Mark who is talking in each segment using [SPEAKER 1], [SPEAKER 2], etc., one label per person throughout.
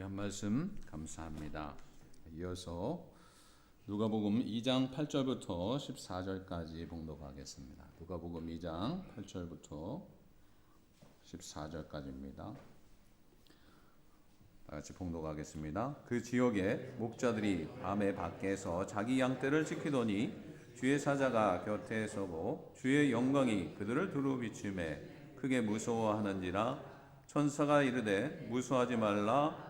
[SPEAKER 1] 귀한 말씀 감사합니다. 이어서 누가복음 2장 8절부터 14절까지 봉독하겠습니다. 누가복음 2장 8절부터 14절까지입니다. 다 같이 봉독하겠습니다. 그 지역에 목자들이 밤에 밖에서 자기 양떼를 지키더니 주의 사자가 곁에 서고 주의 영광이 그들을 두루 비추매 크게 무서워하는지라 천사가 이르되 무수하지 말라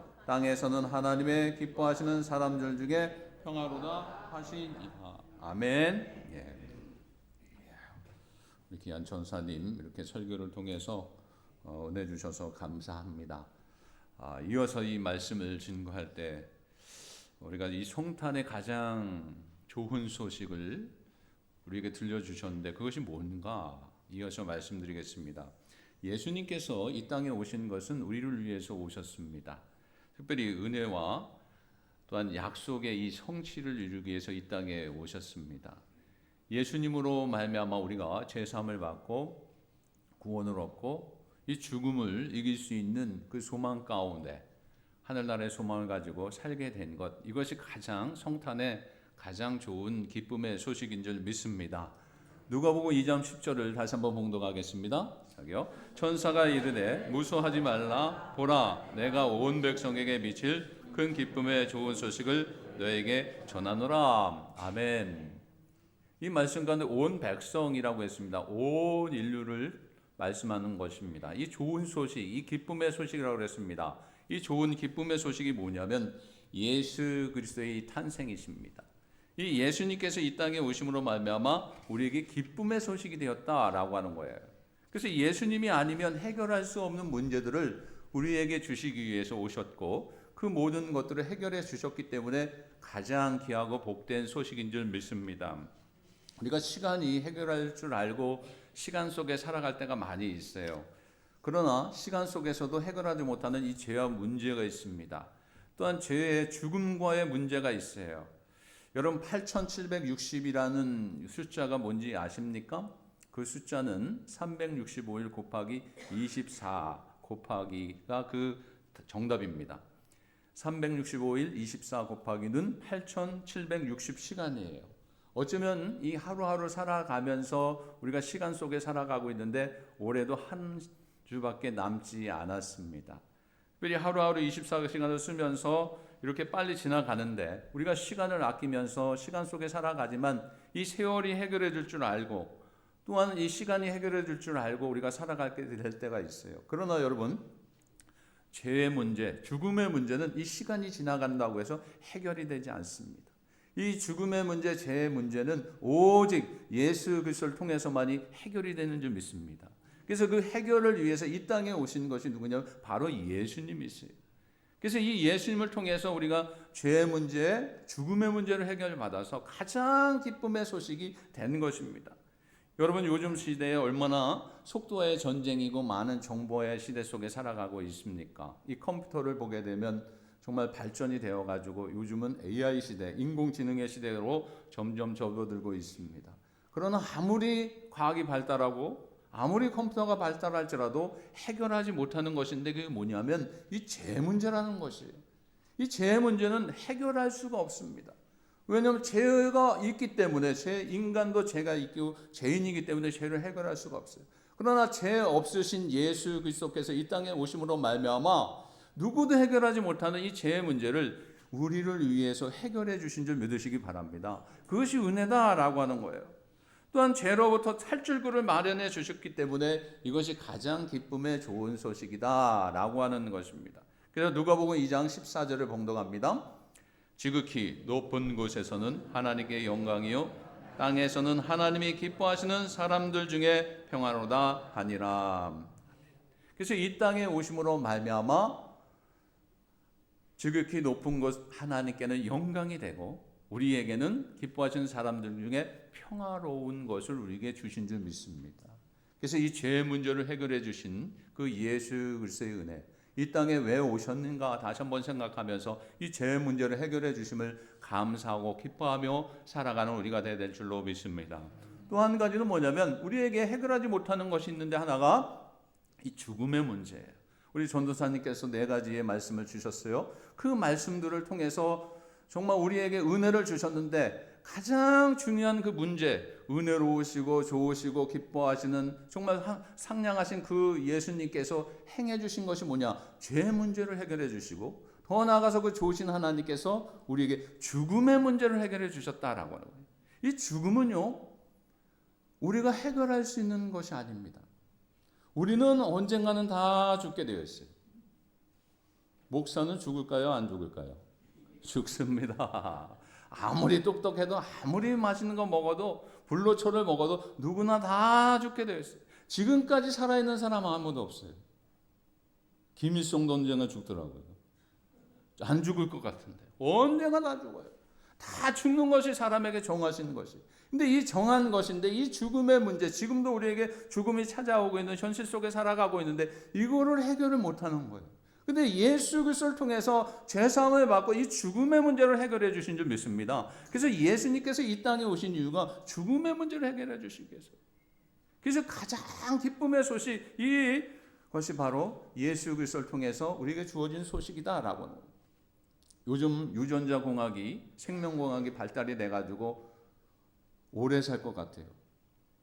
[SPEAKER 1] 땅에서는 하나님의 기뻐하시는 사람들 중에 평화로다 하시니라 아멘. 예. 우리 귀한 전사님 이렇게 설교를 통해서 어, 은혜 주셔서 감사합니다. 아, 이어서 이 말씀을 증거할 때 우리가 이 송탄의 가장 좋은 소식을 우리에게 들려주셨는데 그것이 뭔가 이어서 말씀드리겠습니다. 예수님께서 이 땅에 오신 것은 우리를 위해서 오셨습니다. 특별히 은혜와 또한 약속의 이 성취를 이루기 위해서 이 땅에 오셨습니다. 예수님으로 말미암아 우리가 죄 사함을 받고 구원을 얻고 이 죽음을 이길 수 있는 그 소망 가운데 하늘나라의 소망을 가지고 살게 된 것 이것이 가장 성탄의 가장 좋은 기쁨의 소식인 줄 믿습니다. 누가복음 2장 10절을 다시 한번 봉독하겠습니다. 자기요. 천사가 이르되 무서하지 말라 보라 내가 온 백성에게 미칠 큰 기쁨의 좋은 소식을 너에게 전하노라. 아멘. 이 말씀 가운데 온 백성이라고 했습니다. 온 인류를 말씀하는 것입니다. 이 좋은 소식, 이 기쁨의 소식이라고 그랬습니다. 이 좋은 기쁨의 소식이 뭐냐면 예수 그리스도의 탄생이십니다. 이 예수님께서 이 땅에 오심으로 말미암아 우리에게 기쁨의 소식이 되었다라고 하는 거예요. 그래서 예수님이 아니면 해결할 수 없는 문제들을 우리에게 주시기 위해서 오셨고 그 모든 것들을 해결해 주셨기 때문에 가장 귀하고 복된 소식인 줄 믿습니다. 우리가 시간이 해결할 줄 알고 시간 속에 살아갈 때가 많이 있어요. 그러나 시간 속에서도 해결하지 못하는 이 죄와 문제가 있습니다. 또한 죄의 죽음과의 문제가 있어요. 여러분 8760이라는 숫자가 뭔지 아십니까? 그 숫자는 365일 곱하기 24 곱하기가 그 정답입니다. 365일 24 곱하기는 8760시간이에요. 어쩌면 이 하루하루 살아가면서 우리가 시간 속에 살아가고 있는데 올해도 한 주밖에 남지 않았습니다. 특별히 하루하루 24시간을 쓰면서 이렇게 빨리 지나가는데 우리가 시간을 아끼면서 시간 속에 살아가지만 이 세월이 해결해 줄 줄 알고 또한 이 시간이 해결해 줄 줄 알고 우리가 살아가게 될 때가 있어요. 그러나 여러분 죄의 문제, 죽음의 문제는 이 시간이 지나간다고 해서 해결이 되지 않습니다. 이 죽음의 문제, 죄의 문제는 오직 예수 그리스도를 통해서만이 해결이 되는 줄 믿습니다. 그래서 그 해결을 위해서 이 땅에 오신 것이 누구냐면 바로 예수님이세요. 그래서 이 예수님을 통해서 우리가 죄의 문제, 죽음의 문제를 해결받아서 가장 기쁨의 소식이 되는 것입니다. 여러분 요즘 시대에 얼마나 속도의 전쟁이고 많은 정보의 시대 속에 살아가고 있습니까? 이 컴퓨터를 보게 되면 정말 발전이 되어 가지고 요즘은 AI 시대, 인공지능의 시대로 점점 접어들고 있습니다. 그러나 아무리 과학이 발달하고 아무리 컴퓨터가 발달할지라도 해결하지 못하는 것인데 그게 뭐냐면 이죄 문제라는 것이에요. 이죄 문제는 해결할 수가 없습니다. 왜냐하면 죄가 있기 때문에 죄 인간도 죄가 있고 죄인이기 때문에 죄를 해결할 수가 없어요. 그러나 죄 없으신 예수 그리스도께서 이 땅에 오심으로 말미암아 누구도 해결하지 못하는 이 죄의 문제를 우리를 위해서 해결해 주신 줄 믿으시기 바랍니다. 그것이 은혜다라고 하는 거예요. 또한 죄로부터 탈출구를 마련해 주셨기 때문에 이것이 가장 기쁨의 좋은 소식이다라고 하는 것입니다. 그래서 누가복음 2장 14절을 봉독합니다. 지극히 높은 곳에서는 하나님께 영광이요 땅에서는 하나님이 기뻐하시는 사람들 중에 평화로다 하니라. 그래서 이 땅에 오심으로 말미암아 지극히 높은 곳 하나님께는 영광이 되고 우리에게는 기뻐하시는 사람들 중에 평화로운 것을 우리에게 주신 줄 믿습니다. 그래서 이 죄의 문제를 해결해 주신 그 예수 그리스도의 은혜 이 땅에 왜 오셨는가 다시 한번 생각하면서 이 죄의 문제를 해결해 주심을 감사하고 기뻐하며 살아가는 우리가 되어야 될 줄로 믿습니다. 또 한 가지는 뭐냐면 우리에게 해결하지 못하는 것이 있는데 하나가 이 죽음의 문제예요. 우리 전도사님께서 네 가지의 말씀을 주셨어요. 그 말씀들을 통해서 정말 우리에게 은혜를 주셨는데 가장 중요한 그 문제, 은혜로우시고 좋으시고 기뻐하시는 정말 상냥하신 그 예수님께서 행해 주신 것이 뭐냐? 죄 문제를 해결해 주시고 더 나아가서 그 좋으신 하나님께서 우리에게 죽음의 문제를 해결해 주셨다라고 하는 거예요. 이 죽음은요. 우리가 해결할 수 있는 것이 아닙니다. 우리는 언젠가는 다 죽게 되어 있어요. 목사는 죽을까요? 안 죽을까요? 죽습니다. 아무리 똑똑해도 아무리 맛있는 거 먹어도 불로초를 먹어도 누구나 다 죽게 되어 있어요. 지금까지 살아있는 사람 아무도 없어요. 김일성 논쟁은 죽더라고요. 안 죽을 것 같은데 언제가 다 죽어요. 다 죽는 것이 사람에게 정하시는 것이. 근데 이 정한 것인데 이 죽음의 문제 지금도 우리에게 죽음이 찾아오고 있는 현실 속에 살아가고 있는데 이거를 해결을 못하는 거예요. 근데 예수 그리스도를 통해서 죄 사함을 받고 이 죽음의 문제를 해결해 주신 줄 믿습니다. 그래서 예수님께서 이 땅에 오신 이유가 죽음의 문제를 해결해 주시기 위해서. 그래서 가장 기쁨의 소식 이 것이 바로 예수 그리스도를 통해서 우리에게 주어진 소식이다라고 요즘 유전자 공학이 생명 공학이 발달이 돼 가지고 오래 살 것 같아요.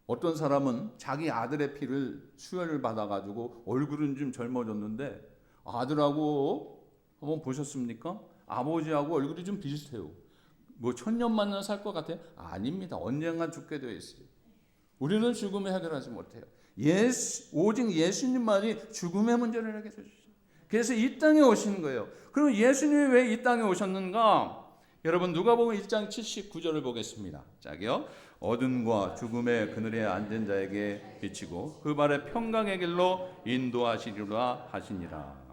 [SPEAKER 1] 어떤 사람은 자기 아들의 피를 수혈을 받아 가지고 얼굴은 좀 젊어졌는데 아들하고 한번 보셨습니까? 아버지하고 얼굴이 좀 비슷해요. 뭐 천년만년 살것 같아요? 아닙니다. 언젠간 죽게 되어 있어요. 우리는 죽음을 해결하지 못해요. 예수, 오직 예수님만이 죽음의 문제를 해결해 주시죠. 그래서 이 땅에 오신 거예요. 그럼 예수님이 왜 이 땅에 오셨는가? 여러분 누가복음 1장 79절을 보겠습니다. 짝이요. 어둠과 죽음의 그늘에 앉은 자에게 비치고 그 발에 평강의 길로 인도하시리라 하시니라.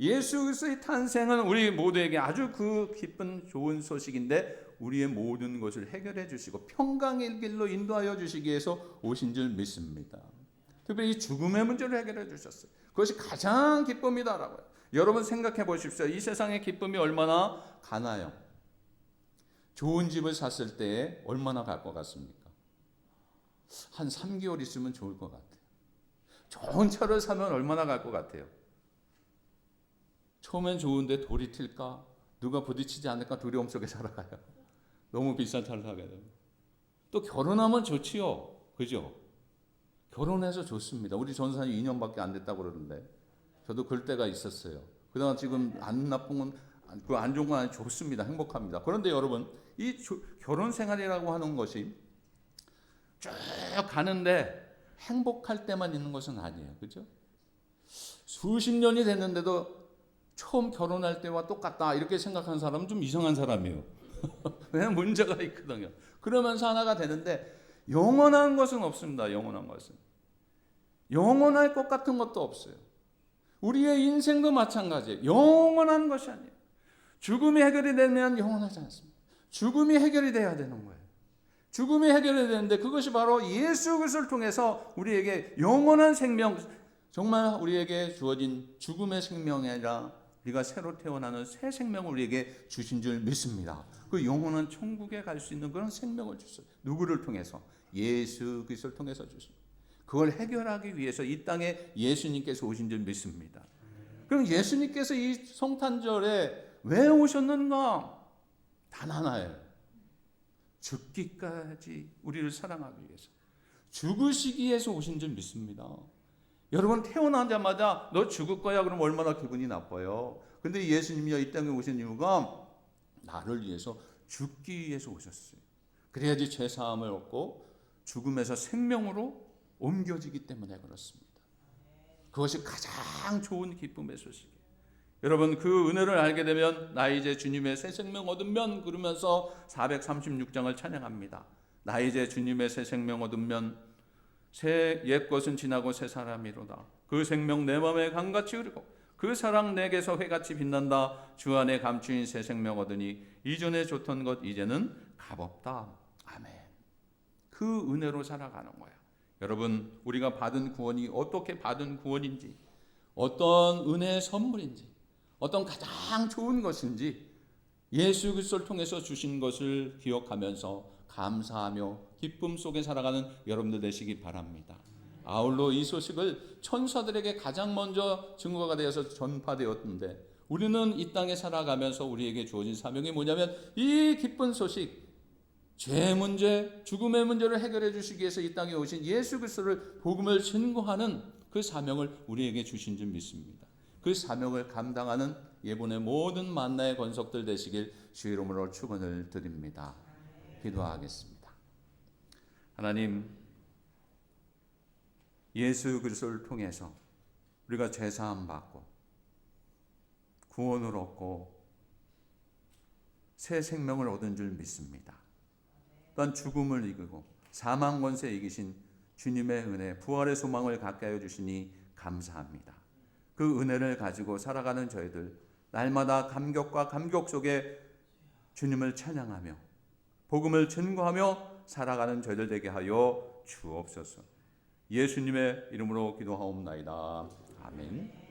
[SPEAKER 1] 예수 그리스도의 탄생은 우리 모두에게 아주 그 기쁜 좋은 소식인데 우리의 모든 것을 해결해 주시고 평강의 길로 인도하여 주시기 위해서 오신 줄 믿습니다. 특별히 죽음의 문제를 해결해 주셨어요. 그것이 가장 기쁨이다라고요. 여러분 생각해 보십시오. 이 세상의 기쁨이 얼마나 가나요? 좋은 집을 샀을 때 얼마나 갈 것 같습니까? 한 3개월 있으면 좋을 것 같아요. 좋은 차를 사면 얼마나 갈 것 같아요? 처음엔 좋은데 돌이 튈까? 누가 부딪히지 않을까 두려움 속에 살아가요. 너무 비싼 차를 사게 되면. 또 결혼하면 좋지요. 그죠? 결혼해서 좋습니다. 우리 전사님 2년밖에 안 됐다고 그러는데 저도 그럴 때가 있었어요. 그동안 지금 안 나쁜 건, 그안 좋은 건 아니 좋습니다. 행복합니다. 그런데 여러분, 이 조, 결혼 생활이라고 하는 것이 쭉 가는데 행복할 때만 있는 것은 아니에요. 그죠? 수십 년이 됐는데도 처음 결혼할 때와 똑같다 이렇게 생각하는 사람은 좀 이상한 사람이에요. 왜냐면 문제가 있거든요. 그러면서 하나가 되는데 영원한 것은 없습니다. 영원한 것은. 영원할 것 같은 것도 없어요. 우리의 인생도 마찬가지예요. 영원한 것이 아니에요. 죽음이 해결이 되면 영원하지 않습니다. 죽음이 해결이 돼야 되는 거예요. 죽음이 해결이 되는데 그것이 바로 예수 그리스도를 통해서 우리에게 영원한 생명 정말 우리에게 주어진 죽음의 생명이 아니라 우리가 새로 태어나는 새 생명을 우리에게 주신 줄 믿습니다. 그 영원한 천국에 갈 수 있는 그런 생명을 주셨어요. 누구를 통해서? 예수 그리스도를 통해서 주십니다. 그걸 해결하기 위해서 이 땅에 예수님께서 오신 줄 믿습니다. 그럼 예수님께서 이 성탄절에 왜 오셨는가? 단 하나예요. 죽기까지 우리를 사랑하기 위해서. 죽으시기 위해서 오신 줄 믿습니다. 여러분 태어나자마자 너 죽을 거야 그럼 얼마나 기분이 나빠요. 근데 예수님이 이 땅에 오신 이유가 나를 위해서 죽기 위해서 오셨어요. 그래야지 죄 사함을 얻고 죽음에서 생명으로 옮겨지기 때문에 그렇습니다. 그것이 가장 좋은 기쁨의 소식이에요. 여러분 그 은혜를 알게 되면 나 이제 주님의 새 생명 얻으면 그러면서 436장을 찬양합니다. 나 이제 주님의 새 생명 얻으면 새 옛 것은 지나고 새 사람이로다. 그 생명 내 마음에 강같이 흐르고 그 사랑 내게서 회같이 빛난다. 주 안에 감추인 새 생명 얻으니 이전에 좋던 것 이제는 값없다. 아멘. 그 은혜로 살아가는 거야. 여러분, 우리가 받은 구원이 어떻게 받은 구원인지, 어떤 은혜의 선물인지, 어떤 가장 좋은 것인지 예수 그리스도를 통해서 주신 것을 기억하면서 감사하며 기쁨 속에 살아가는 여러분들 되시기 바랍니다. 아울러 이 소식을 천사들에게 가장 먼저 증거가 되어서 전파되었는데 우리는 이 땅에 살아가면서 우리에게 주어진 사명이 뭐냐면 이 기쁜 소식 죄 문제, 죽음의 문제를 해결해 주시기 위해서 이 땅에 오신 예수 그리스도를 복음을 증거하는 그 사명을 우리에게 주신 줄 믿습니다. 그 사명을 감당하는 예본의 모든 만나의 권속들 되시길 주 이름으로 축원을 드립니다. 기도하겠습니다. 하나님 예수 그리스도를 통해서 우리가 죄 사함 받고 구원을 얻고 새 생명을 얻은 줄 믿습니다. 또한 죽음을 이기고 사망 권세 이기신 주님의 은혜, 부활의 소망을 갖게 하여 주시니 감사합니다. 그 은혜를 가지고 살아가는 저희들 날마다 감격과 감격 속에 주님을 찬양하며 복음을 증거하며 살아가는 저희들 되게 하여 주옵소서. 예수님의 이름으로 기도하옵나이다. 아멘.